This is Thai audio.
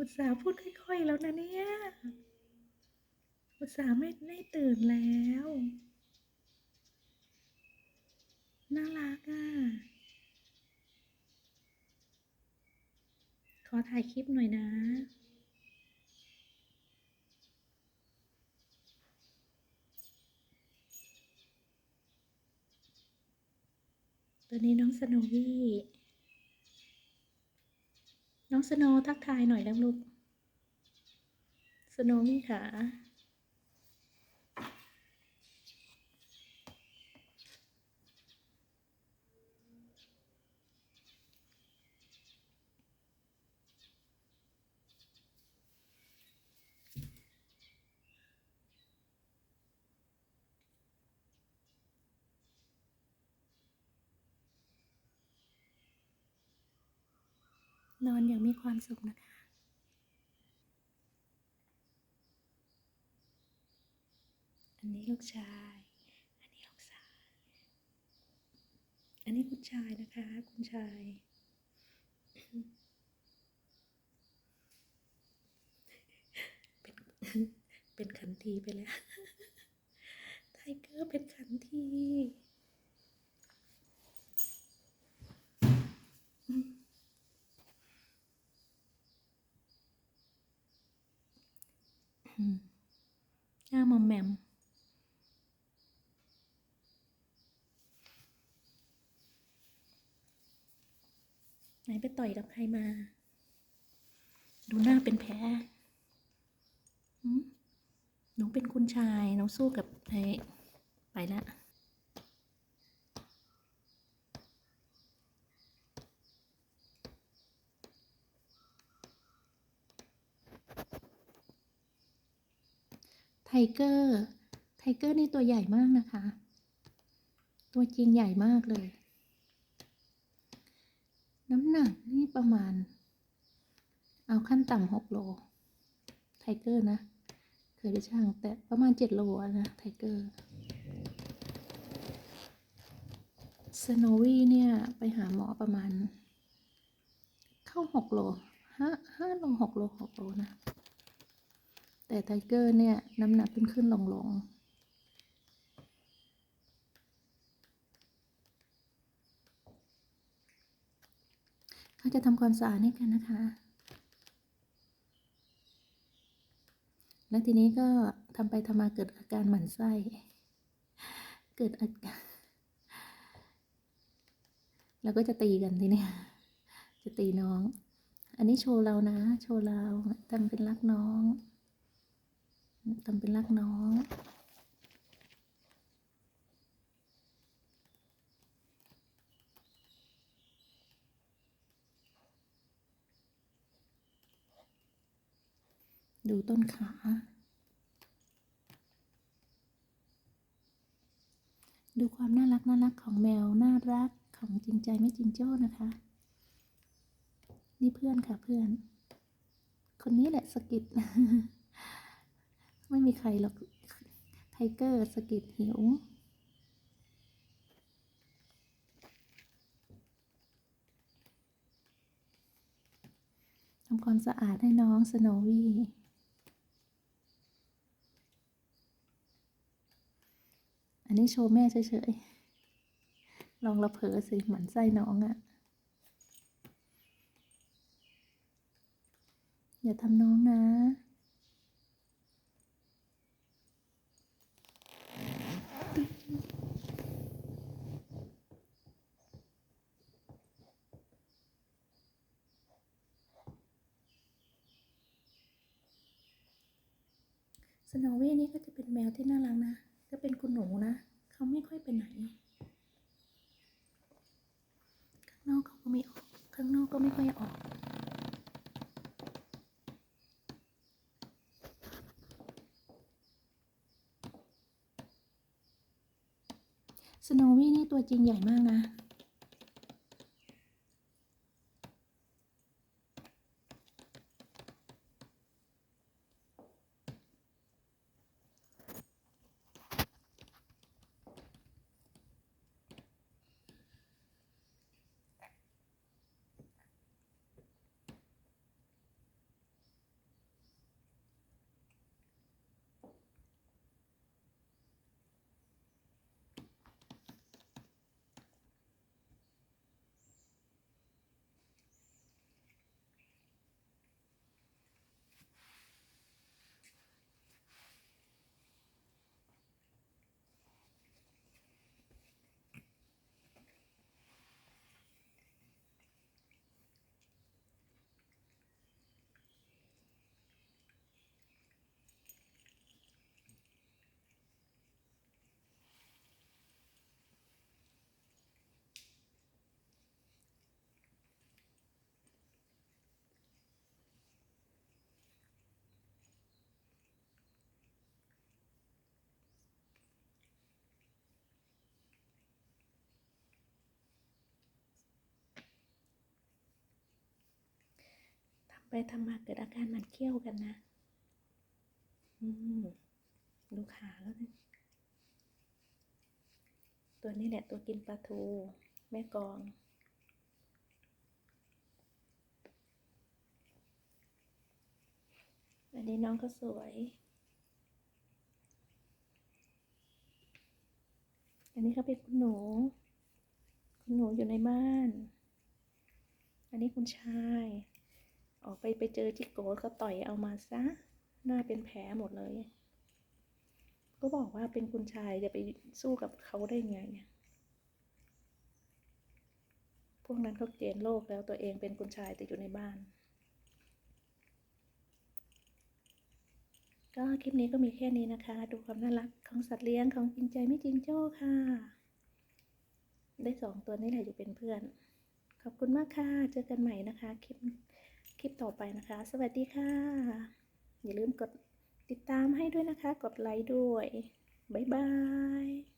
อุตส่าห์พูดค่อยๆแล้วนะเนี่ย อุตส่าห์ไม่ได้ตื่นแล้ว น่ารักอะ ขอถ่ายคลิปหน่อยนะตัวนี้น้องสโนวี่ น้องสโนว์ทักทายหน่อยแล้วลูก สโนวี่ค่ะ นอนอย่างมีความสุขนะคะอันนี้ลูกชาย อันนี้ลูกสาว อันนี้คุณชายนะคะ คุณชาย เป็นเป็นขันทีไปแล้ว ไทเกอร์เป็นขันที หน้ามอมแมม ไหนไปต่อยกับใครมา ดูหน้าเป็นแผลหืมหนูเป็นคุณชาย น้องสู้กับไอ้ไปละ เกอร์ไทเกอร์นี่ตัวใหญ่มากนะคะ ตัวจริงใหญ่มากเลย น้ำหนักนี่ประมาณ เอาขั้นต่ำหกโลไทเกอร์นะ เคยไปช่างแต่ประมาณเจ็ดโลนะไทเกอร์สโนวี่เนี่ย ไปหาหมอประมาณ เข้าหกโลห้าห้าโลหกโลหกโลนะ แต่ไทเกอร์เนี่ย น้ำหนักขึ้นขึ้นลงลงเขาจะทำความสะอาดให้กันนะคะ แล้วทีนี้ก็ทำไปทำมาเกิดอาการหมั่นไส้ เกิดอาการแล้วก็จะตีกันทีเนี้ยจะตีน้อง อันนี้โชว์เรานะ โชว์เราทำเป็นรักน้อง ทำเป็นรักน้องดูต้นขา ดูความน่ารักน่ารักของแมว น่ารักของจริงใจไม่จริงโจ้นะคะ นี่เพื่อนค่ะเพื่อน คนนี้แหละสกิด ไม่มีใครหรอกไทเกอร์สกิดหิวทำความสะอาดให้น้องสโนวี่อันนี้โชว์แม่เฉยๆ ลองระเผลอสิเหมันไส้น้องอะ่ะ อย่าทำน้องนะ สโนวี่นี่ก็จะเป็นแมวที่น่ารักนะ ก็เป็นคุณหนูนะ เขาไม่ค่อยไปไหน ข้างนอกเขาก็ไม่ออก ข้างนอกก็ไม่ค่อยออก สโนวี่นี่ตัวจริงใหญ่มากนะ ไปทำมาเกิดอาการหมันเขี้ยวกันนะ อืม ดูขาแล้วนะตัวนี้แหละตัวกินปลาทู แม่กอง อันนี้น้องก็สวย อันนี้เขาเป็นคุณหนู คุณหนูอยู่ในบ้าน อันนี้คุณชาย ออกไปไปเจอจิกโกก็ต่อยเอามาซะ หน้าเป็นแผลหมดเลย ก็บอกว่าเป็นคุณชายจะไปสู้กับเขาได้ไงเนี่ยพวกนั้นเขาเกณฑ์โลกแล้วตัวเองเป็นคุณชายแต่อยู่ในบ้าน ก็คลิปนี้ก็มีแค่นี้นะคะ ดูความน่ารักของสัตว์เลี้ยงของจริงใจไม่จริงโจ้ค่ะ ได้สองตัวนี่แหละอยู่เป็นเพื่อน ขอบคุณมากค่ะ เจอกันใหม่นะคะคลิป คลิปต่อไปนะคะ สวัสดีค่ะ อย่าลืมกดติดตามให้ด้วยนะคะ กดไลค์ด้วย บ๊ายบาย